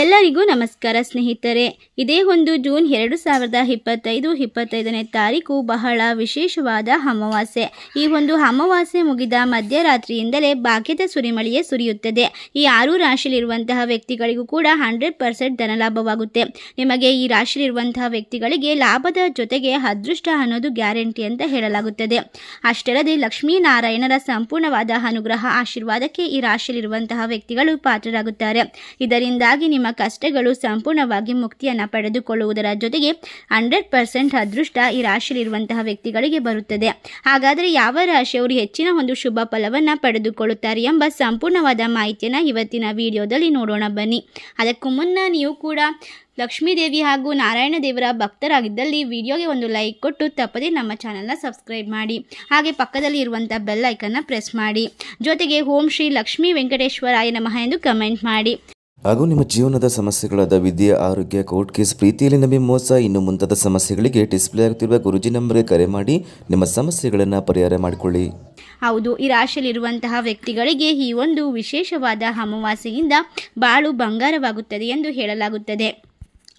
ಎಲ್ಲರಿಗೂ ನಮಸ್ಕಾರ ಸ್ನೇಹಿತರೆ. ಇದೇ ಒಂದು ಜೂನ್ ಎರಡು ಸಾವಿರದ ಇಪ್ಪತ್ತೈದು, ಇಪ್ಪತ್ತೈದನೇ ತಾರೀಕು ಬಹಳ ವಿಶೇಷವಾದ ಅಮಾವಾಸ್ಯೆ. ಈ ಒಂದು ಅಮಾವಾಸ್ಯೆ ಮುಗಿದ ಮಧ್ಯರಾತ್ರಿಯಿಂದಲೇ ಭಾಗ್ಯದ ಸುರಿಮಳೆಯೇ ಸುರಿಯುತ್ತದೆ. ಈ ಆರು ರಾಶಿಯಲ್ಲಿರುವಂತಹ ವ್ಯಕ್ತಿಗಳಿಗೂ ಕೂಡ ಹಂಡ್ರೆಡ್ ಪರ್ಸೆಂಟ್ ಧನಲಾಭವಾಗುತ್ತೆ ನಿಮಗೆ ಈ ರಾಶಿಯಲ್ಲಿರುವಂತಹ ವ್ಯಕ್ತಿಗಳಿಗೆ ಲಾಭದ ಜೊತೆಗೆ ಅದೃಷ್ಟ ಅನ್ನೋದು ಗ್ಯಾರಂಟಿ ಅಂತ ಹೇಳಲಾಗುತ್ತದೆ. ಅಷ್ಟಲ್ಲದೆ ಲಕ್ಷ್ಮೀನಾರಾಯಣರ ಸಂಪೂರ್ಣವಾದ ಅನುಗ್ರಹ ಆಶೀರ್ವಾದಕ್ಕೆ ಈ ರಾಶಿಯಲ್ಲಿರುವಂತಹ ವ್ಯಕ್ತಿಗಳು ಪಾತ್ರರಾಗುತ್ತಾರೆ. ಇದರಿಂದಾಗಿ ನಿಮ್ಮ ಕಷ್ಟಗಳು ಸಂಪೂರ್ಣವಾಗಿ ಮುಕ್ತಿಯನ್ನು ಪಡೆದುಕೊಳ್ಳುವುದರ ಜೊತೆಗೆ ಹಂಡ್ರೆಡ್ ಪರ್ಸೆಂಟ್ ಅದೃಷ್ಟ ಈ ರಾಶಿಯಲ್ಲಿರುವಂತಹ ವ್ಯಕ್ತಿಗಳಿಗೆ ಬರುತ್ತದೆ. ಹಾಗಾದರೆ ಯಾವ ರಾಶಿಯವರು ಹೆಚ್ಚಿನ ಒಂದು ಶುಭ ಫಲವನ್ನು ಪಡೆದುಕೊಳ್ಳುತ್ತಾರೆ ಎಂಬ ಸಂಪೂರ್ಣವಾದ ಮಾಹಿತಿಯನ್ನು ಇವತ್ತಿನ ವಿಡಿಯೋದಲ್ಲಿ ನೋಡೋಣ ಬನ್ನಿ. ಅದಕ್ಕೂ ಮುನ್ನ ನೀವು ಕೂಡ ಲಕ್ಷ್ಮೀದೇವಿ ಹಾಗೂ ನಾರಾಯಣ ದೇವರ ಭಕ್ತರಾಗಿದ್ದಲ್ಲಿ ವಿಡಿಯೋಗೆ ಒಂದು ಲೈಕ್ ಕೊಟ್ಟು ತಪ್ಪದೇ ನಮ್ಮ ಚಾನಲ್ನ ಸಬ್ಸ್ಕ್ರೈಬ್ ಮಾಡಿ. ಹಾಗೆ ಪಕ್ಕದಲ್ಲಿ ಇರುವಂಥ ಬೆಲ್ ಐಕನ್ನ ಪ್ರೆಸ್ ಮಾಡಿ. ಜೊತೆಗೆ ಓಂ ಶ್ರೀ ಲಕ್ಷ್ಮೀ ವೆಂಕಟೇಶ್ವರಾಯ ನಮಃ ಎಂದು ಕಮೆಂಟ್ ಮಾಡಿ. ಹಾಗೂ ನಿಮ್ಮ ಜೀವನದ ಸಮಸ್ಯೆಗಳಾದ ವಿದ್ಯೆ, ಆರೋಗ್ಯ, ಕೋರ್ಟ್ ಕೇಸ್, ಪ್ರೀತಿಯಲ್ಲಿ ನಮಗೆ ಮೋಸ, ಇನ್ನು ಮುಂತಾದ ಸಮಸ್ಯೆಗಳಿಗೆ ಡಿಸ್ಪ್ಲೇ ಆಗುತ್ತಿರುವ ಗುರುಜಿ ನಂಬರ್ಗೆ ಕರೆ ಮಾಡಿ ನಿಮ್ಮ ಸಮಸ್ಯೆಗಳನ್ನು ಪರಿಹಾರ ಮಾಡಿಕೊಳ್ಳಿ. ಹೌದು, ಈ ರಾಶಿಯಲ್ಲಿರುವಂತಹ ವ್ಯಕ್ತಿಗಳಿಗೆ ಈ ಒಂದು ವಿಶೇಷವಾದ ಅಮಾವಾಸ್ಯೆಯಿಂದ ಬಾಳು ಬಂಗಾರವಾಗುತ್ತದೆ ಎಂದು ಹೇಳಲಾಗುತ್ತದೆ.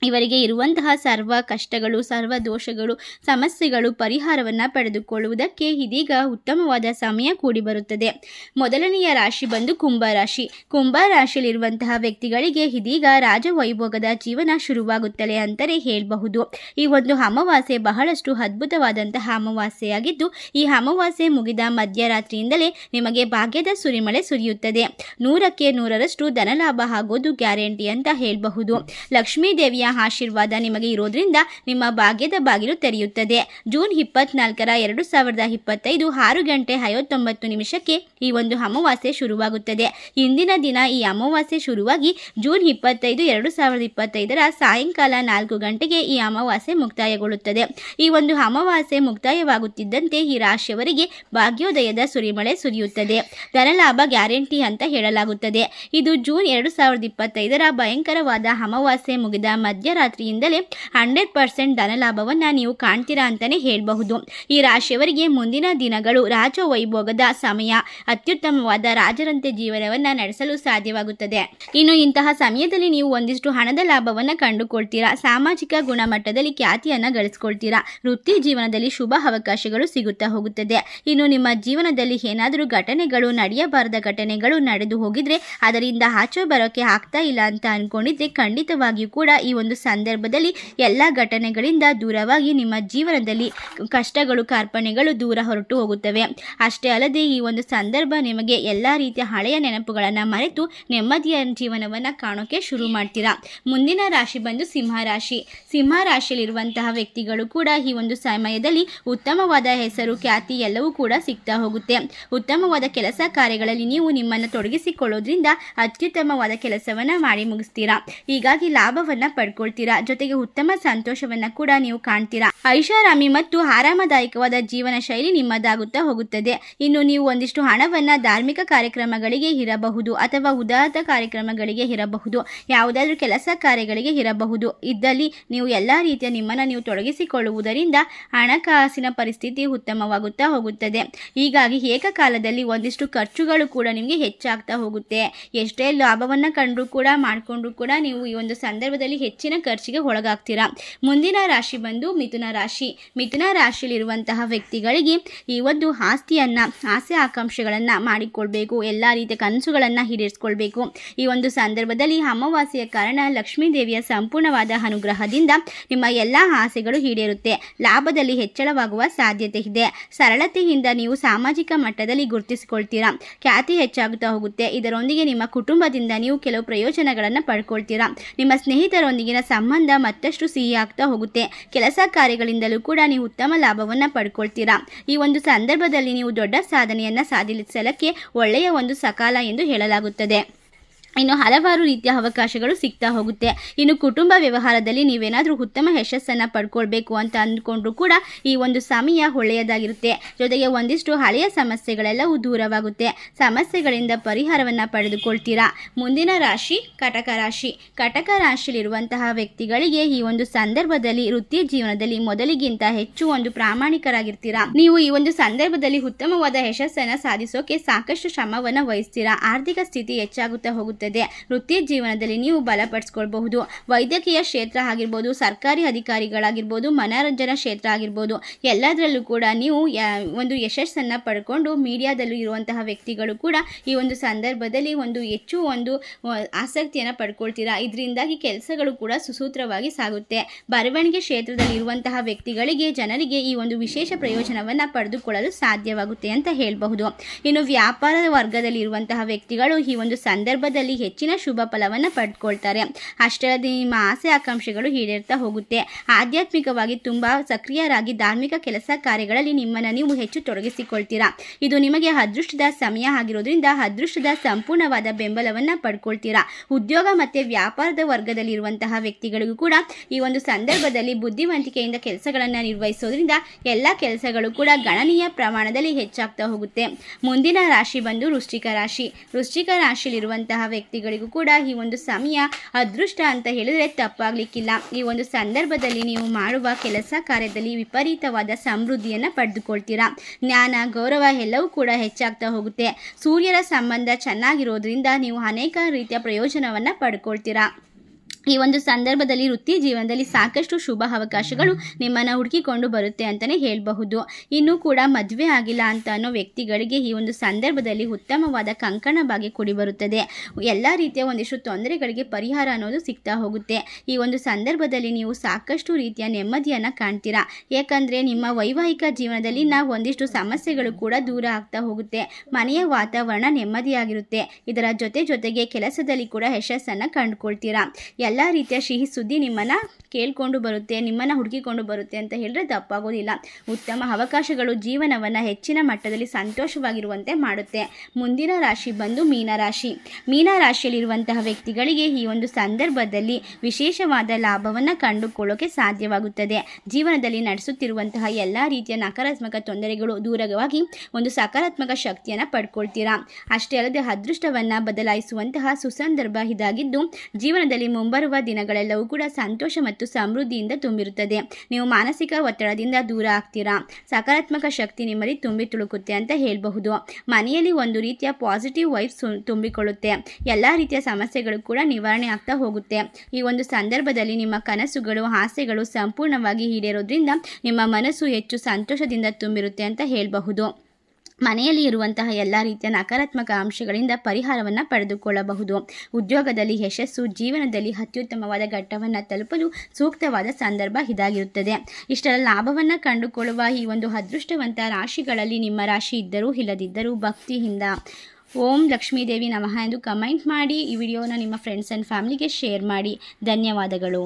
ಇವರಿಗೆ ಇರುವಂತಹ ಸರ್ವ ಕಷ್ಟಗಳು, ಸರ್ವ ದೋಷಗಳು, ಸಮಸ್ಯೆಗಳು ಪರಿಹಾರವನ್ನು ಪಡೆದುಕೊಳ್ಳುವುದಕ್ಕೆ ಇದೀಗ ಉತ್ತಮವಾದ ಸಮಯ ಕೂಡಿ ಬರುತ್ತದೆ. ಮೊದಲನೆಯ ರಾಶಿ ಬಂದು ಕುಂಭ ರಾಶಿ. ಕುಂಭ ರಾಶಿಯಲ್ಲಿರುವಂತಹ ವ್ಯಕ್ತಿಗಳಿಗೆ ಇದೀಗ ರಾಜವೈಭೋಗದ ಜೀವನ ಶುರುವಾಗುತ್ತಲೇ ಅಂತಲೇ ಹೇಳಬಹುದು. ಈ ಒಂದು ಅಮಾವಾಸ್ಯೆ ಬಹಳಷ್ಟು ಅದ್ಭುತವಾದಂತಹ ಅಮಾವಾಸ್ಯೆಯಾಗಿದ್ದು, ಈ ಅಮಾವಾಸ್ಯೆ ಮುಗಿದ ಮಧ್ಯರಾತ್ರಿಯಿಂದಲೇ ನಿಮಗೆ ಭಾಗ್ಯದ ಸುರಿಮಳೆ ಸುರಿಯುತ್ತದೆ. ನೂರಕ್ಕೆ ನೂರರಷ್ಟು ಧನಲಾಭ ಆಗೋದು ಗ್ಯಾರಂಟಿ ಅಂತ ಹೇಳಬಹುದು. ಲಕ್ಷ್ಮೀ ದೇವಿಯ ಆಶೀರ್ವಾದ ನಿಮಗೆ ಇರೋದ್ರಿಂದ ನಿಮ್ಮ ಭಾಗ್ಯದ ಬಾಗಿಲು ತೆರೆಯುತ್ತದೆ. ಜೂನ್ ಇಪ್ಪತ್ನಾಲ್ಕರ ಎರಡು ಸಾವಿರದ ಇಪ್ಪತ್ತೈದು ಆರು ಗಂಟೆ ಐವತ್ತೊಂಬತ್ತು ನಿಮಿಷಕ್ಕೆ ಈ ಒಂದು ಅಮಾವಾಸ್ಯೆ ಶುರುವಾಗುತ್ತದೆ. ಇಂದಿನ ದಿನ ಈ ಅಮಾವಾಸ್ಯೆ ಶುರುವಾಗಿ ಜೂನ್ ಇಪ್ಪತ್ತೈದು ಎರಡು ಸಾವಿರದ ಇಪ್ಪತ್ತೈದರ ಸಾಯಂಕಾಲ ನಾಲ್ಕು ಗಂಟೆಗೆ ಈ ಅಮಾವಾಸ್ಯೆ ಮುಕ್ತಾಯಗೊಳ್ಳುತ್ತದೆ. ಈ ಒಂದು ಅಮಾವಾಸ್ಯೆ ಮುಕ್ತಾಯವಾಗುತ್ತಿದ್ದಂತೆ ಈ ರಾಶಿಯವರಿಗೆ ಭಾಗ್ಯೋದಯದ ಸುರಿಮಳೆ ಸುರಿಯುತ್ತದೆ. ಧನಲಾಭ ಗ್ಯಾರಂಟಿ ಅಂತ ಹೇಳಲಾಗುತ್ತದೆ. ಇದು ಜೂನ್ ಎರಡು ಸಾವಿರದ ಇಪ್ಪತ್ತೈದರ ಭಯಂಕರವಾದ ಅಮಾವಾಸ್ಯೆ ಮುಗಿದ ಮಧ್ಯರಾತ್ರಿಯಿಂದಲೇ ಹಂಡ್ರೆಡ್ ಪರ್ಸೆಂಟ್ ಧನಲಾಭವನ್ನು ನೀವು ಕಾಣ್ತೀರಾ ಅಂತಲೇ ಹೇಳಬಹುದು. ಈ ರಾಶಿಯವರಿಗೆ ಮುಂದಿನ ದಿನಗಳು ರಾಜ ವೈಭೋಗದ ಸಮಯ. ಅತ್ಯುತ್ತಮವಾದ ರಾಜರಂತೆ ಜೀವನವನ್ನು ನಡೆಸಲು ಸಾಧ್ಯವಾಗುತ್ತದೆ. ಇನ್ನು ಇಂತಹ ಸಮಯದಲ್ಲಿ ನೀವು ಒಂದಿಷ್ಟು ಹಣದ ಲಾಭವನ್ನು ಕಂಡುಕೊಳ್ತೀರಾ. ಸಾಮಾಜಿಕ ಗುಣಮಟ್ಟದಲ್ಲಿ ಖ್ಯಾತಿಯನ್ನು ಗಳಿಸ್ಕೊಳ್ತೀರಾ. ವೃತ್ತಿ ಜೀವನದಲ್ಲಿ ಶುಭ ಅವಕಾಶಗಳು ಸಿಗುತ್ತಾ ಹೋಗುತ್ತದೆ. ಇನ್ನು ನಿಮ್ಮ ಜೀವನದಲ್ಲಿ ಏನಾದರೂ ಘಟನೆಗಳು, ನಡೆಯಬಾರದ ಘಟನೆಗಳು ನಡೆದು ಹೋಗಿದ್ರೆ ಅದರಿಂದ ಆಚೆ ಬರೋಕೆ ಆಗ್ತಾ ಇಲ್ಲ ಅಂತ ಅನ್ಕೊಂಡಿದ್ರೆ ಖಂಡಿತವಾಗಿಯೂ ಕೂಡ ಈ ಒಂದು ಸಂದರ್ಭದಲ್ಲಿ ಎಲ್ಲ ಘಟನೆಗಳಿಂದ ದೂರವಾಗಿ ನಿಮ್ಮ ಜೀವನದಲ್ಲಿ ಕಷ್ಟಗಳು ಕಾರ್ಪಣೆಗಳು ದೂರ ಹೊರಟು ಹೋಗುತ್ತವೆ. ಅಷ್ಟೇ ಅಲ್ಲದೆ ಈ ಒಂದು ಸಂದರ್ಭ ನಿಮಗೆ ಎಲ್ಲ ರೀತಿಯ ಹಳೆಯ ನೆನಪುಗಳನ್ನು ಮರೆತು ನೆಮ್ಮದಿಯ ಜೀವನವನ್ನು ಕಾಣೋಕೆ ಶುರು ಮಾಡ್ತೀರಾ? ಮುಂದಿನ ರಾಶಿ ಬಂದು ಸಿಂಹ ರಾಶಿ. ಸಿಂಹ ರಾಶಿಯಲ್ಲಿರುವಂತಹ ವ್ಯಕ್ತಿಗಳು ಕೂಡ ಈ ಒಂದು ಸಮಯದಲ್ಲಿ ಉತ್ತಮವಾದ ಹೆಸರು, ಖ್ಯಾತಿ ಎಲ್ಲವೂ ಕೂಡ ಸಿಗ್ತಾ ಹೋಗುತ್ತೆ. ಉತ್ತಮವಾದ ಕೆಲಸ ಕಾರ್ಯಗಳಲ್ಲಿ ನೀವು ನಿಮ್ಮನ್ನು ತೊಡಗಿಸಿಕೊಳ್ಳೋದ್ರಿಂದ ಅತ್ಯುತ್ತಮವಾದ ಕೆಲಸವನ್ನು ಮಾಡಿ ಮುಗಿಸ್ತೀರಾ? ಹೀಗಾಗಿ ಲಾಭವನ್ನ ಪಡ್ಕೊಳ್ತೀರಾ ಜೊತೆಗೆ ಉತ್ತಮ ಸಂತೋಷವನ್ನ ಕೂಡ ನೀವು ಕಾಣ್ತೀರಾ? ಐಷಾರಾಮಿ ಮತ್ತು ಆರಾಮದಾಯಕವಾದ ಜೀವನ ಶೈಲಿ ನಿಮ್ಮದಾಗುತ್ತಾ ಹೋಗುತ್ತದೆ. ಇನ್ನು ನೀವು ಒಂದಿಷ್ಟು ಹಣವನ್ನ ಧಾರ್ಮಿಕ ಕಾರ್ಯಕ್ರಮಗಳಿಗೆ ಇರಬಹುದು ಅಥವಾ ಉದಾತ್ತ ಕಾರ್ಯಕ್ರಮಗಳಿಗೆ ಇರಬಹುದು. ಯಾವುದಾದ್ರೂ ಕೆಲಸ ಕಾರ್ಯಗಳಿಗೆ ಇರಬಹುದು. ಇದ್ದಲ್ಲಿ ನೀವು ಎಲ್ಲ ರೀತಿಯ ನಿಮ್ಮನ್ನು ನೀವು ತೊಡಗಿಸಿಕೊಳ್ಳುವುದರಿಂದ ಹಣಕಾಸಿನ ಪರಿಸ್ಥಿತಿ ಉತ್ತಮವಾಗುತ್ತಾ ಹೋಗುತ್ತದೆ. ಹೀಗಾಗಿ ಏಕಕಾಲದಲ್ಲಿ ಒಂದಿಷ್ಟು ಖರ್ಚುಗಳು ಕೂಡ ನಿಮಗೆ ಹೆಚ್ಚಾಗ್ತಾ ಹೋಗುತ್ತೆ. ಎಷ್ಟೇ ಲಾಭವನ್ನ ಕಂಡು ಕೂಡ ಮಾಡಿಕೊಂಡು ಕೂಡ ನೀವು ಈ ಒಂದು ಸಂದರ್ಭದಲ್ಲಿ ಹೆಚ್ಚಿನ ಖರ್ಚಿಗೆ ಒಳಗಾಗ್ತೀರಾ? ಮುಂದಿನ ರಾಶಿ ಬಂದು ಮಿಥುನ ರಾಶಿ. ಮಿಥುನ ರಾಶಿಯಲ್ಲಿರುವಂತಹ ವ್ಯಕ್ತಿಗಳಿಗೆ ಈ ಒಂದು ಆಸ್ತಿಯನ್ನು, ಆಸೆ ಆಕಾಂಕ್ಷೆಗಳನ್ನು ಮಾಡಿಕೊಳ್ಬೇಕು, ಎಲ್ಲ ರೀತಿಯ ಕನಸುಗಳನ್ನು ಈಡೇರಿಸ್ಕೊಳ್ಬೇಕು. ಈ ಒಂದು ಸಂದರ್ಭದಲ್ಲಿ ಅಮಾವಾಸ್ಯೆಯ ಕಾರಣ ಲಕ್ಷ್ಮೀ ದೇವಿಯ ಸಂಪೂರ್ಣವಾದ ಅನುಗ್ರಹದಿಂದ ನಿಮ್ಮ ಎಲ್ಲ ಆಸೆಗಳು ಈಡೇರುತ್ತೆ. ಲಾಭದಲ್ಲಿ ಹೆಚ್ಚಳವಾಗುವ ಸಾಧ್ಯತೆ ಇದೆ. ಸರಳತೆಯಿಂದ ನೀವು ಸಾಮಾಜಿಕ ಮಟ್ಟದಲ್ಲಿ ಗುರುತಿಸಿಕೊಳ್ತೀರಾ. ಖ್ಯಾತಿ ಹೆಚ್ಚಾಗುತ್ತಾ ಹೋಗುತ್ತೆ. ಇದರೊಂದಿಗೆ ನಿಮ್ಮ ಕುಟುಂಬದಿಂದ ನೀವು ಕೆಲವು ಪ್ರಯೋಜನಗಳನ್ನು ಪಡ್ಕೊಳ್ತೀರಾ. ನಿಮ್ಮ ಸ್ನೇಹಿತರೊಂದಿಗಿನ ಸಂಬಂಧ ಮತ್ತಷ್ಟು ಸಿಹಿ ಆಗ್ತಾ ಹೋಗುತ್ತೆ. ಕೆಲಸ ಕಾರ್ಯಗಳಿಂದಲೂ ಕೂಡ ನೀವು ಉತ್ತಮ ಲಾಭವನ್ನು ಪಡ್ಕೊಳ್ತೀರಾ? ಈ ಒಂದು ಸಂದರ್ಭದಲ್ಲಿ ನೀವು ದೊಡ್ಡ ಸಾಧನೆಯನ್ನು ಸಾಧಿಸಲಕ್ಕೆ ಒಳ್ಳೆಯ ಒಂದು ಸಕಾಲ ಎಂದು ಹೇಳಲಾಗುತ್ತದೆ. ಇನ್ನು ಹಲವಾರು ರೀತಿಯ ಅವಕಾಶಗಳು ಸಿಗ್ತಾ ಹೋಗುತ್ತೆ. ಇನ್ನು ಕುಟುಂಬ ವ್ಯವಹಾರದಲ್ಲಿ ನೀವೇನಾದರೂ ಉತ್ತಮ ಯಶಸ್ಸನ್ನು ಪಡ್ಕೊಳ್ಬೇಕು ಅಂತ ಅಂದ್ಕೊಂಡ್ರೂ ಕೂಡ ಈ ಒಂದು ಸಮಯ ಒಳ್ಳೆಯದಾಗಿರುತ್ತೆ. ಜೊತೆಗೆ ಒಂದಿಷ್ಟು ಹಳೆಯ ಸಮಸ್ಯೆಗಳೆಲ್ಲವೂ ದೂರವಾಗುತ್ತೆ. ಸಮಸ್ಯೆಗಳಿಂದ ಪರಿಹಾರವನ್ನು ಪಡೆದುಕೊಳ್ತೀರಾ? ಮುಂದಿನ ರಾಶಿ ಕಟಕ ರಾಶಿ. ಕಟಕ ರಾಶಿಯಲ್ಲಿರುವಂತಹ ವ್ಯಕ್ತಿಗಳಿಗೆ ಈ ಒಂದು ಸಂದರ್ಭದಲ್ಲಿ ವೃತ್ತಿ ಜೀವನದಲ್ಲಿ ಮೊದಲಿಗಿಂತ ಹೆಚ್ಚು ಒಂದು ಪ್ರಾಮಾಣಿಕರಾಗಿರ್ತೀರಾ? ನೀವು ಈ ಒಂದು ಸಂದರ್ಭದಲ್ಲಿ ಉತ್ತಮವಾದ ಯಶಸ್ಸನ್ನು ಸಾಧಿಸೋಕೆ ಸಾಕಷ್ಟು ಶ್ರಮವನ್ನು ವಹಿಸ್ತೀರಾ? ಆರ್ಥಿಕ ಸ್ಥಿತಿ ಹೆಚ್ಚಾಗುತ್ತಾ ಹೋಗುತ್ತೆ. ತುಂಬಿರುತ್ತದೆ ವೃತ್ತಿ ಜೀವನದಲ್ಲಿ ನೀವು ಬಲಪಡಿಸ್ಕೊಳ್ಬಹುದು. ವೈದ್ಯಕೀಯ ಕ್ಷೇತ್ರ ಆಗಿರ್ಬೋದು, ಸರ್ಕಾರಿ ಅಧಿಕಾರಿಗಳಾಗಿರ್ಬೋದು, ಮನೋರಂಜನಾ ಕ್ಷೇತ್ರ ಆಗಿರ್ಬೋದು, ಎಲ್ಲದರಲ್ಲೂ ಕೂಡ ನೀವು ಒಂದು ಯಶಸ್ಸನ್ನು ಪಡ್ಕೊಂಡು ಮೀಡಿಯಾದಲ್ಲೂ ಇರುವಂತಹ ವ್ಯಕ್ತಿಗಳು ಕೂಡ ಈ ಒಂದು ಸಂದರ್ಭದಲ್ಲಿ ಒಂದು ಹೆಚ್ಚು ಒಂದು ಆಸಕ್ತಿಯನ್ನು ಪಡ್ಕೊಳ್ತೀರಾ? ಇದರಿಂದಾಗಿ ಕೆಲಸಗಳು ಕೂಡ ಸುಸೂತ್ರವಾಗಿ ಸಾಗುತ್ತೆ. ಬರವಣಿಗೆ ಕ್ಷೇತ್ರದಲ್ಲಿ ಇರುವಂತಹ ವ್ಯಕ್ತಿಗಳಿಗೆ, ಜನರಿಗೆ ಈ ಒಂದು ವಿಶೇಷ ಪ್ರಯೋಜನವನ್ನು ಪಡೆದುಕೊಳ್ಳಲು ಸಾಧ್ಯವಾಗುತ್ತೆ ಅಂತ ಹೇಳಬಹುದು. ಇನ್ನು ವ್ಯಾಪಾರ ವರ್ಗದಲ್ಲಿ ಇರುವಂತಹ ವ್ಯಕ್ತಿಗಳು ಈ ಒಂದು ಸಂದರ್ಭದಲ್ಲಿ ಹೆಚ್ಚಿನ ಶುಭ ಫಲವನ್ನು ಪಡ್ಕೊಳ್ತಾರೆ. ಅಷ್ಟರಲ್ಲಿ ನಿಮ್ಮ ಆಸೆ ಆಕಾಂಕ್ಷೆಗಳು ಈಡೇರ್ತಾ ಹೋಗುತ್ತೆ. ಆಧ್ಯಾತ್ಮಿಕವಾಗಿ ತುಂಬ ಸಕ್ರಿಯರಾಗಿ ಧಾರ್ಮಿಕ ಕೆಲಸ ಕಾರ್ಯಗಳಲ್ಲಿ ನಿಮ್ಮನ್ನು ನೀವು ಹೆಚ್ಚು ತೊಡಗಿಸಿಕೊಳ್ತೀರಾ. ಇದು ನಿಮಗೆ ಅದೃಷ್ಟದ ಸಮಯ ಆಗಿರೋದ್ರಿಂದ ಅದೃಷ್ಟದ ಸಂಪೂರ್ಣವಾದ ಬೆಂಬಲವನ್ನು ಪಡ್ಕೊಳ್ತೀರಾ. ಉದ್ಯೋಗ ಮತ್ತು ವ್ಯಾಪಾರದ ವರ್ಗದಲ್ಲಿರುವಂತಹ ವ್ಯಕ್ತಿಗಳಿಗೂ ಕೂಡ ಈ ಒಂದು ಸಂದರ್ಭದಲ್ಲಿ ಬುದ್ಧಿವಂತಿಕೆಯಿಂದ ಕೆಲಸಗಳನ್ನು ನಿರ್ವಹಿಸೋದ್ರಿಂದ ಎಲ್ಲ ಕೆಲಸಗಳು ಕೂಡ ಗಣನೀಯ ಪ್ರಮಾಣದಲ್ಲಿ ಹೆಚ್ಚಾಗ್ತಾ ಹೋಗುತ್ತೆ. ಮುಂದಿನ ರಾಶಿ ಬಂದು ವೃಶ್ಚಿಕ ರಾಶಿ. ವೃಶ್ಚಿಕ ರಾಶಿಯಲ್ಲಿರುವಂತಹ ವ್ಯಕ್ತಿಗಳಿಗೂ ಕೂಡ ಈ ಒಂದು ಸಮಯ ಅದೃಷ್ಟ ಅಂತ ಹೇಳಿದ್ರೆ ತಪ್ಪಾಗ್ಲಿಕ್ಕಿಲ್ಲ. ಈ ಒಂದು ಸಂದರ್ಭದಲ್ಲಿ ನೀವು ಮಾಡುವ ಕೆಲಸ ಕಾರ್ಯದಲ್ಲಿ ವಿಪರೀತವಾದ ಸಮೃದ್ಧಿಯನ್ನು ಪಡೆದುಕೊಳ್ತೀರಾ. ಜ್ಞಾನ, ಗೌರವ ಎಲ್ಲವೂ ಕೂಡ ಹೆಚ್ಚಾಗ್ತಾ ಹೋಗುತ್ತೆ. ಸೂರ್ಯರ ಸಂಬಂಧ ಚೆನ್ನಾಗಿರೋದ್ರಿಂದ ನೀವು ಅನೇಕ ರೀತಿಯ ಪ್ರಯೋಜನವನ್ನು ಪಡ್ಕೊಳ್ತೀರಾ. ಈ ಒಂದು ಸಂದರ್ಭದಲ್ಲಿ ವೃತ್ತಿ ಜೀವನದಲ್ಲಿ ಸಾಕಷ್ಟು ಶುಭ ಅವಕಾಶಗಳು ನಿಮ್ಮನ್ನು ಹುಡುಕಿಕೊಂಡು ಬರುತ್ತೆ ಅಂತಲೇ ಹೇಳಬಹುದು. ಇನ್ನೂ ಕೂಡ ಮದುವೆ ಆಗಿಲ್ಲ ಅಂತ ಅನ್ನೋ ವ್ಯಕ್ತಿಗಳಿಗೆ ಈ ಒಂದು ಸಂದರ್ಭದಲ್ಲಿ ಉತ್ತಮವಾದ ಕಂಕಣ ಭಾಗ್ಯ ಕೂಡಿ ಬರುತ್ತದೆ. ಎಲ್ಲ ರೀತಿಯ ಒಂದಿಷ್ಟು ತೊಂದರೆಗಳಿಗೆ ಪರಿಹಾರ ಅನ್ನೋದು ಸಿಗ್ತಾ ಹೋಗುತ್ತೆ. ಈ ಒಂದು ಸಂದರ್ಭದಲ್ಲಿ ನೀವು ಸಾಕಷ್ಟು ರೀತಿಯ ನೆಮ್ಮದಿಯನ್ನು ಕಾಣ್ತೀರಾ. ಏಕೆಂದರೆ ನಿಮ್ಮ ವೈವಾಹಿಕ ಜೀವನದಲ್ಲಿ ನಾವು ಒಂದಿಷ್ಟು ಸಮಸ್ಯೆಗಳು ಕೂಡ ದೂರ ಆಗ್ತಾ ಹೋಗುತ್ತೆ. ಮನೆಯ ವಾತಾವರಣ ನೆಮ್ಮದಿಯಾಗಿರುತ್ತೆ. ಇದರ ಜೊತೆ ಜೊತೆಗೆ ಕೆಲಸದಲ್ಲಿ ಕೂಡ ಯಶಸ್ಸನ್ನು ಕಂಡುಕೊಳ್ತೀರಾ. ಎಲ್ಲ ರೀತಿಯ ಸಿಹಿ ಸುದ್ದಿ ನಿಮ್ಮನ್ನು ಕೇಳಿಕೊಂಡು ಬರುತ್ತೆ, ನಿಮ್ಮನ್ನು ಹುಡುಕಿಕೊಂಡು ಬರುತ್ತೆ ಅಂತ ಹೇಳಿದ್ರೆ ತಪ್ಪಾಗೋದಿಲ್ಲ. ಉತ್ತಮ ಅವಕಾಶಗಳು ಜೀವನವನ್ನು ಹೆಚ್ಚಿನ ಮಟ್ಟದಲ್ಲಿ ಸಂತೋಷವಾಗಿರುವಂತೆ ಮಾಡುತ್ತೆ. ಮುಂದಿನ ರಾಶಿ ಬಂದು ಮೀನರಾಶಿ. ಮೀನರಾಶಿಯಲ್ಲಿರುವಂತಹ ವ್ಯಕ್ತಿಗಳಿಗೆ ಈ ಒಂದು ಸಂದರ್ಭದಲ್ಲಿ ವಿಶೇಷವಾದ ಲಾಭವನ್ನು ಕಂಡುಕೊಳ್ಳೋಕೆ ಸಾಧ್ಯವಾಗುತ್ತದೆ. ಜೀವನದಲ್ಲಿ ನಡೆಸುತ್ತಿರುವಂತಹ ಎಲ್ಲ ರೀತಿಯ ನಕಾರಾತ್ಮಕ ತೊಂದರೆಗಳು ದೂರವಾಗಿ ಒಂದು ಸಕಾರಾತ್ಮಕ ಶಕ್ತಿಯನ್ನು ಪಡ್ಕೊಳ್ತೀರಾ. ಅಷ್ಟೇ ಅಲ್ಲದೆ ಅದೃಷ್ಟವನ್ನು ಬದಲಾಯಿಸುವಂತಹ ಸುಸಂದರ್ಭ ಇದಾಗಿದ್ದು, ಜೀವನದಲ್ಲಿ ಮುಂಬರುವ ದಿನಗಳೆಲ್ಲವೂ ಕೂಡ ಸಂತೋಷ ಮತ್ತು ಸಮೃದ್ಧಿಯಿಂದ ತುಂಬಿರುತ್ತದೆ. ನೀವು ಮಾನಸಿಕ ಒತ್ತಡದಿಂದ ದೂರ ಆಗ್ತೀರಾ? ಸಕಾರಾತ್ಮಕ ಶಕ್ತಿ ನಿಮ್ಮಲ್ಲಿ ತುಂಬಿ ತುಳುಕುತ್ತೆ ಅಂತ ಹೇಳಬಹುದು. ಮನೆಯಲ್ಲಿ ಒಂದು ರೀತಿಯ ಪಾಸಿಟಿವ್ ವೈಫ್ ತುಂಬಿಕೊಳ್ಳುತ್ತೆ. ಎಲ್ಲ ರೀತಿಯ ಸಮಸ್ಯೆಗಳು ಕೂಡ ನಿವಾರಣೆ ಆಗ್ತಾ ಹೋಗುತ್ತೆ. ಈ ಒಂದು ಸಂದರ್ಭದಲ್ಲಿ ನಿಮ್ಮ ಕನಸುಗಳು, ಆಸೆಗಳು ಸಂಪೂರ್ಣವಾಗಿ ಈಡೇರೋದ್ರಿಂದ ನಿಮ್ಮ ಮನಸ್ಸು ಹೆಚ್ಚು ಸಂತೋಷದಿಂದ ತುಂಬಿರುತ್ತೆ ಅಂತ ಹೇಳಬಹುದು. ಮನೆಯಲ್ಲಿ ಇರುವಂತಹ ಎಲ್ಲ ರೀತಿಯ ನಕಾರಾತ್ಮಕ ಅಂಶಗಳಿಂದ ಪರಿಹಾರವನ್ನು ಪಡೆದುಕೊಳ್ಳಬಹುದು. ಉದ್ಯೋಗದಲ್ಲಿ ಯಶಸ್ಸು, ಜೀವನದಲ್ಲಿ ಅತ್ಯುತ್ತಮವಾದ ಘಟ್ಟವನ್ನು ತಲುಪಲು ಸೂಕ್ತವಾದ ಸಂದರ್ಭ ಇದಾಗಿರುತ್ತದೆ. ಇಷ್ಟರ ಲಾಭವನ್ನು ಕಂಡುಕೊಳ್ಳುವ ಈ ಒಂದು ಅದೃಷ್ಟವಂತ ರಾಶಿಗಳಲ್ಲಿ ನಿಮ್ಮ ರಾಶಿ ಇದ್ದರೂ ಇಲ್ಲದಿದ್ದರೂ ಭಕ್ತಿಯಿಂದ ಓಂ ಲಕ್ಷ್ಮೀದೇವಿ ನಮಃ ಎಂದು ಕಮೆಂಟ್ ಮಾಡಿ ಈ ವಿಡಿಯೋನ ನಿಮ್ಮ ಫ್ರೆಂಡ್ಸ್ ಆ್ಯಂಡ್ ಫ್ಯಾಮಿಲಿಗೆ ಶೇರ್ ಮಾಡಿ. ಧನ್ಯವಾದಗಳು.